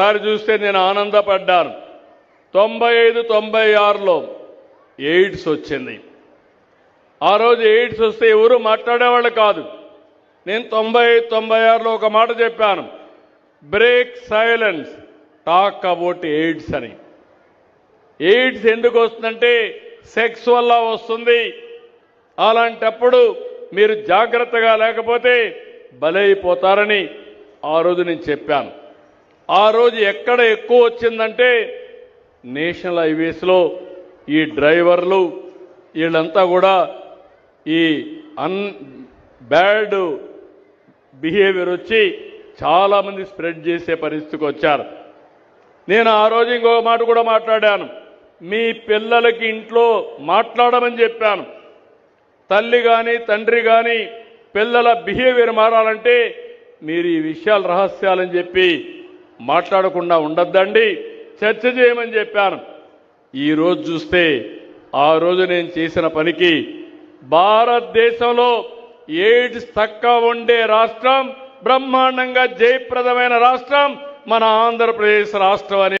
ఒకసారి చూస్తే నేను ఆనందపడ్డాను. తొంభై ఐదు తొంభై ఆరులో ఎయిడ్స్ వచ్చింది. ఆ రోజు ఎయిడ్స్ వస్తే ఎవరు మాట్లాడేవాళ్ళు కాదు. నేను తొంభై ఐదు తొంభై ఆరులో ఒక మాట చెప్పాను. Break silence talk about AIDS అని. ఎయిడ్స్ ఎందుకు వస్తుందంటే సెక్స్ వల్ల వస్తుంది. అలాంటప్పుడు మీరు జాగ్రత్తగా లేకపోతే బలైపోతారని ఆ రోజు నేను చెప్పాను. ఆ రోజు ఎక్కడ ఎక్కువ వచ్చిందంటే నేషనల్ హైవేస్లో ఈ డ్రైవర్లు వీళ్ళంతా కూడా ఈ అన్ బ్యాడ్ బిహేవియర్ వచ్చి చాలామంది స్ప్రెడ్ చేసే పరిస్థితికి వచ్చారు. నేను ఆ రోజు ఇంకో మాట కూడా మాట్లాడాను. మీ పిల్లలకి ఇంట్లో మాట్లాడమని చెప్పాను. తల్లి కానీ తండ్రి కానీ పిల్లల బిహేవియర్ మారాలంటే మీరు ఈ విషయాలు రహస్యాలని చెప్పి మాట్లాడకుండా ఉండద్దండి. చర్చ చేయమని చెప్పాను. ఈ రోజు చూస్తే ఆ రోజు నేను చేసిన పనికి భారతదేశంలో ఎయిడ్స్ తక్కువ ఉండే రాష్ట్రం బ్రహ్మాండంగా జయప్రదమైన రాష్ట్రం మన ఆంధ్రప్రదేశ్ రాష్ట్రం అని